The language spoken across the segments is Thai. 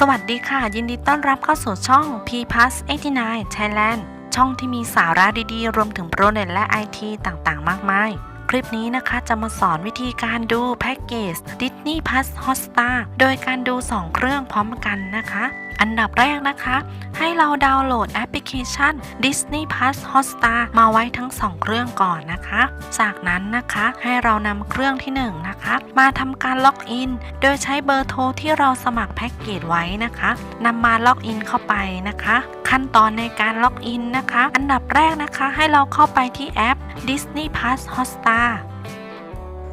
สวัสดีค่ะ ยินดีต้อนรับเข้าสู่ช่อง P Plus 89 Thailand ช่องที่มีสาระดีๆ รวมถึงโปรเน็ตและไอทีต่างๆ มากมาย คลิปนี้นะคะจะมาสอนวิธีการดูแพ็กเกจ Disney Plus Hotstar โดยการดู 2 เครื่องพร้อมกันนะคะ อันดับแรกนะคะ ให้เราดาวน์โหลดแอปพลิเคชัน Disney Plus Hotstar มาไว้ทั้ง 2 เครื่องก่อนนะคะ จากนั้นนะคะให้เรานำเครื่องที่ 1 นะคะ มาทำการล็อกอิน โดยใช้เบอร์โทรที่เราสมัครแพ็กเกจไว้นะคะนำมาล็อกอินเข้าไปนะคะ ขั้นตอนในการล็อกอินนะคะ อันดับแรกนะคะให้เราเข้าไปที่แอป Disney Plus Hotstar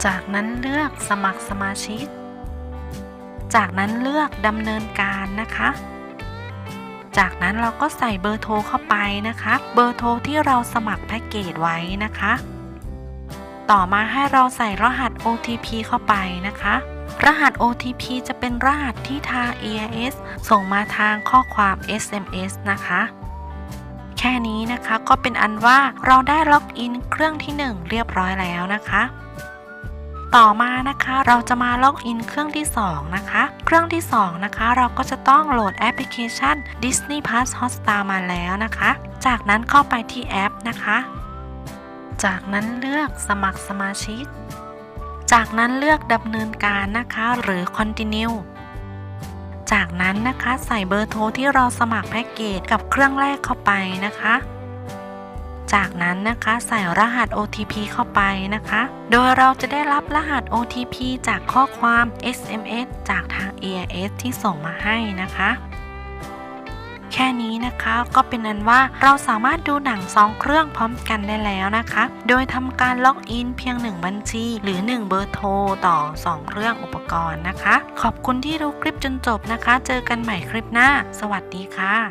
จากนั้นเลือกสมัครสมาชิก จากนั้นเลือกดำเนินการนะคะ จากนั้นเราก็ใส่เบอร์โทรเข้าไปนะคะ เบอร์โทรที่เราสมัครแพ็กเกจไว้นะคะ ต่อมาให้เราใส่รหัส OTP เข้าไปนะคะ รหัส OTP จะเป็นรหัสที่ทาง EIS ส่งมาทางข้อความ SMS นะคะแค่นี้นะคะก็เป็นอันว่าเราได้ล็อกอินเครื่องที่ 1 เรียบร้อยแล้วนะคะ ต่อมานะคะเราจะมาล็อกอินเครื่องที่ 2 นะคะ เครื่องที่ 2 นะคะ เราก็จะต้องโหลดแอปพลิเคชัน Disney Plus Hotstar มาแล้วนะคะ จากนั้นเข้าไปที่แอปนะคะ จากนั้นเลือกสมัครสมาชิก จากนั้นเลือกดำเนินการนะคะ หรือ continue จากนั้นนะคะใส่เบอร์โทรที่เราสมัครแพ็กเกจกับเครื่องแรกเข้าไปนะคะ จากนั้นนะคะ ใส่รหัส OTP เข้าไปนะคะ โดยเราจะได้รับรหัส OTP จากข้อความ SMS จากทาง AIS ที่ส่งมาให้นะคะแค่นี้นะคะก็เป็นอันว่าเราสามารถดูหนัง 2 เครื่องพร้อมกันได้แล้วนะคะ โดยทำการล็อกอินเพียง 1 บัญชี หรือ 1 เบอร์โทรต่อ 2 เครื่องอุปกรณ์นะคะ ขอบคุณที่ดูคลิปจนจบนะคะ เจอกันใหม่คลิปหน้า สวัสดีค่ะ